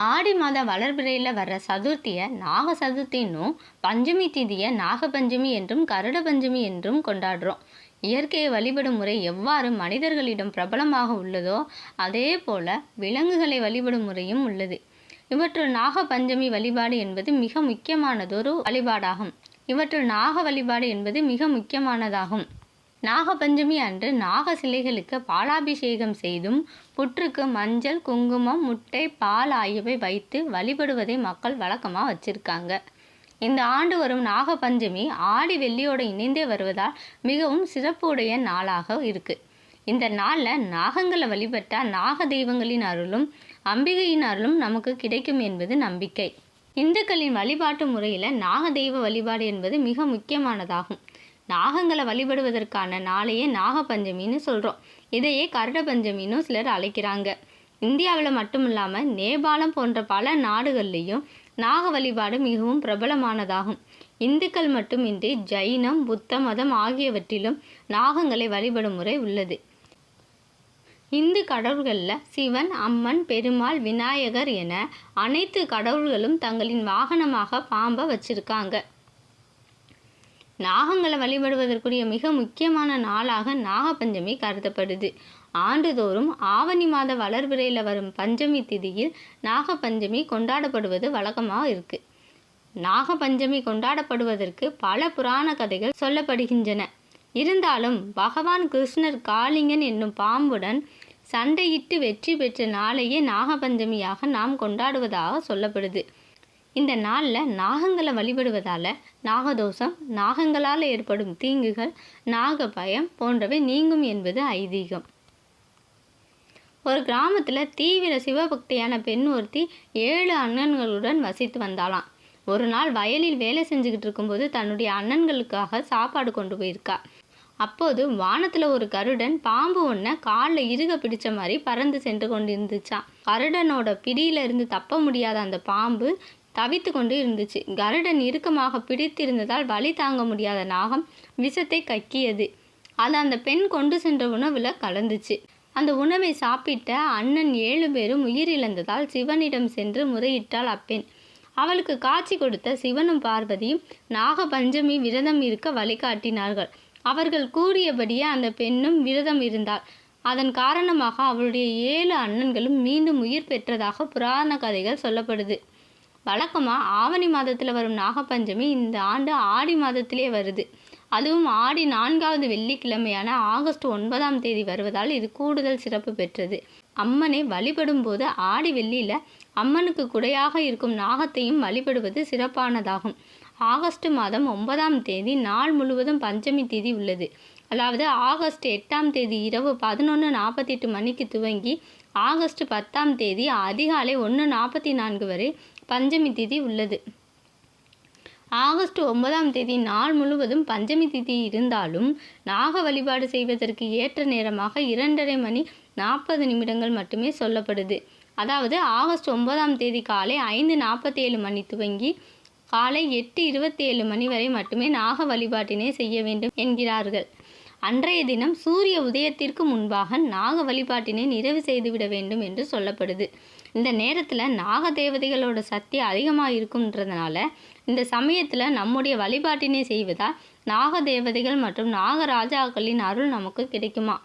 ஆடி மாத வளர்பிறையில் வர்ற சதுர்த்தியை நாக சதுர்த்தின்னும் பஞ்சமி திதியை நாகபஞ்சமி என்றும் கருட பஞ்சமி என்றும் கொண்டாடுறோம். இயற்கையை வழிபடும் முறை எவ்வாறு மனிதர்களிடம் பிரபலமாக உள்ளதோ அதே போல விலங்குகளை வழிபடும் முறையும் உள்ளது. இவற்றுள் நாக பஞ்சமி வழிபாடு என்பது மிக முக்கியமானதொரு வழிபாடாகும். இவற்றுள் நாக வழிபாடு என்பது மிக முக்கியமானதாகும். நாகபஞ்சமி அன்று நாக சிலைகளுக்கு பாலாபிஷேகம் செய்தும் புற்றுக்கு மஞ்சள் குங்குமம் முட்டை பால் ஆகியவை வைத்து வழிபடுவதை மக்கள் வழக்கமாக வச்சிருக்காங்க. இந்த ஆண்டு வரும் நாகபஞ்சமி ஆடி வெள்ளியோடு இணைந்தே வருவதால் மிகவும் சிறப்புடைய நாளாக இருக்கு. இந்த நாளில் நாகங்களை வழிபட்டால் நாக தெய்வங்களின் அருளும் அம்பிகையின் அருளும் நமக்கு கிடைக்கும் என்பது நம்பிக்கை. இந்துக்களின் வழிபாட்டு முறையில் நாக தெய்வ வழிபாடு என்பது மிக முக்கியமானதாகும். நாகங்களை வழிபடுவதற்கான நாளையே நாகபஞ்சமின்னு சொல்கிறோம் இதையே கருட பஞ்சமின்னு சிலர் அழைக்கிறாங்க. இந்தியாவில் மட்டும் இல்லாமல் நேபாளம் போன்ற பல நாடுகள்லேயும் நாக வழிபாடு மிகவும் பிரபலமானதாகும். இந்துக்கள் மட்டுமின்றி ஜைனம் புத்த மதம் ஆகியவற்றிலும் நாகங்களை வழிபடும் முறை உள்ளது. இந்து கடவுள்களில் சிவன் அம்மன் பெருமாள் விநாயகர் என அனைத்து கடவுள்களும் தங்களின் வாகனமாக பாம்பை வச்சிருக்காங்க. நாகங்களை வழிபடுவதற்குரிய மிக முக்கியமான நாளாக நாகபஞ்சமி கருதப்படுது. ஆண்டுதோறும் ஆவணி மாத வளர்பிறையில் வரும் பஞ்சமி திதியில் நாகபஞ்சமி கொண்டாடப்படுவது வழக்கமாக இருக்கு. நாகபஞ்சமி கொண்டாடப்படுவதற்கு பல புராண கதைகள் சொல்லப்படுகின்றன. இருந்தாலும் பகவான் கிருஷ்ணர் காளிங்கன் என்னும் பாம்புடன் சண்டையிட்டு வெற்றி பெற்ற நாளையே நாகபஞ்சமியாக நாம் கொண்டாடுவதாக சொல்லப்படுது. இந்த நாளில் நாகங்களை வழிபடுவதால் நாகதோஷம் நாகங்களால் ஏற்படும் தீங்குகள் நாக பயம் போன்றவை நீங்கும் என்பது ஐதீகம். ஒரு கிராமத்தில் தீவிர சிவபக்தியான பெண் ஒருத்தி ஏழு அண்ணன்களுடன் வசித்து வந்தாளாம். ஒரு நாள் வயலில் வேலை செஞ்சுக்கிட்டு இருக்கும்போது தன்னுடைய அண்ணன்களுக்காக சாப்பாடு கொண்டு போயிருக்கா. அப்போது வானத்தில் ஒரு கருடன் பாம்பு ஒன்றை காலில் இறுக பிடிச்ச மாதிரி பறந்து சென்று கொண்டிருந்துச்சான் கருடனோட பிடியில இருந்து தப்ப முடியாத அந்த பாம்பு தவித்து கொண்டு இருந்துச்சு. கருடன் இறுக்கமாக பிடித்திருந்ததால் வலி தாங்க முடியாத நாகம் விஷத்தை கக்கியது. அது அந்த பெண் கொண்டு சென்ற உணவில் கலந்துச்சு. அந்த உணவை சாப்பிட்ட அண்ணன் ஏழு பேரும் உயிரிழந்ததால் சிவனிடம் சென்று முறையிட்டாள் அப்பெண். அவளுக்கு காட்சி கொடுத்த சிவனும் பார்வதியும் நாகபஞ்சமி விரதம் இருக்க வழிகாட்டினார்கள். அவர்கள் கூறியபடியே அந்த பெண்ணும் விரதம் இருந்தாள். அதன் காரணமாக அவளுடைய ஏழு அண்ணன்களும் மீண்டும் உயிர் பெற்றதாக புராண கதைகள் சொல்லப்படுது. வழக்கமாக ஆவணி மாதத்தில் வரும் நாகப்பஞ்சமி இந்த ஆண்டு ஆடி மாதத்திலே வருது. அதுவும் ஆடி நான்காவது வெள்ளிக்கிழமையான ஆகஸ்ட் ஒன்பதாம் தேதி வருவதால் இது கூடுதல் சிறப்பு பெற்றது. அம்மனை வழிபடும் போது ஆடி வெள்ளியில் அம்மனுக்கு குடையாக இருக்கும் நாகத்தையும் வழிபடுவது சிறப்பானதாகும். ஆகஸ்ட் மாதம் ஒன்பதாம் தேதி நாள் முழுவதும் பஞ்சமி தேதி உள்ளது. அதாவது ஆகஸ்ட் எட்டாம் தேதி இரவு பதினொன்று நாற்பத்தி எட்டு மணிக்கு துவங்கி ஆகஸ்ட் பத்தாம் தேதி அதிகாலை ஒன்று நாற்பத்தி நான்கு வரை பஞ்சமி திதி உள்ளது. ஆகஸ்ட் ஒன்பதாம் தேதி நாள் முழுவதும் பஞ்சமி திதி இருந்தாலும் நாக வழிபாடு செய்வதற்கு ஏற்ற நேரமாக இரண்டரை மணி நாற்பது நிமிடங்கள் மட்டுமே சொல்லப்படுது. அதாவது ஆகஸ்ட் ஒன்பதாம் தேதி காலை ஐந்து நாற்பத்தேழு மணி துவங்கி காலை எட்டு இருபத்தி ஏழு மணி வரை மட்டுமே நாக வழிபாட்டினை செய்ய வேண்டும் என்கிறார்கள். அன்றைய தினம் சூரிய உதயத்திற்கு முன்பாக நாக வழிபாட்டினை நிறைவு செய்துவிட வேண்டும் என்று சொல்லப்படுது. இந்த நேரத்தில் நாக தேவதைகளோட சக்தி அதிகமாக இருக்குன்றதுனால இந்த சமயத்தில் நம்முடைய வழிபாட்டினை செய்வதால் நாக தேவதைகள் மற்றும் நாகராஜாக்களின் அருள் நமக்கு கிடைக்குமா?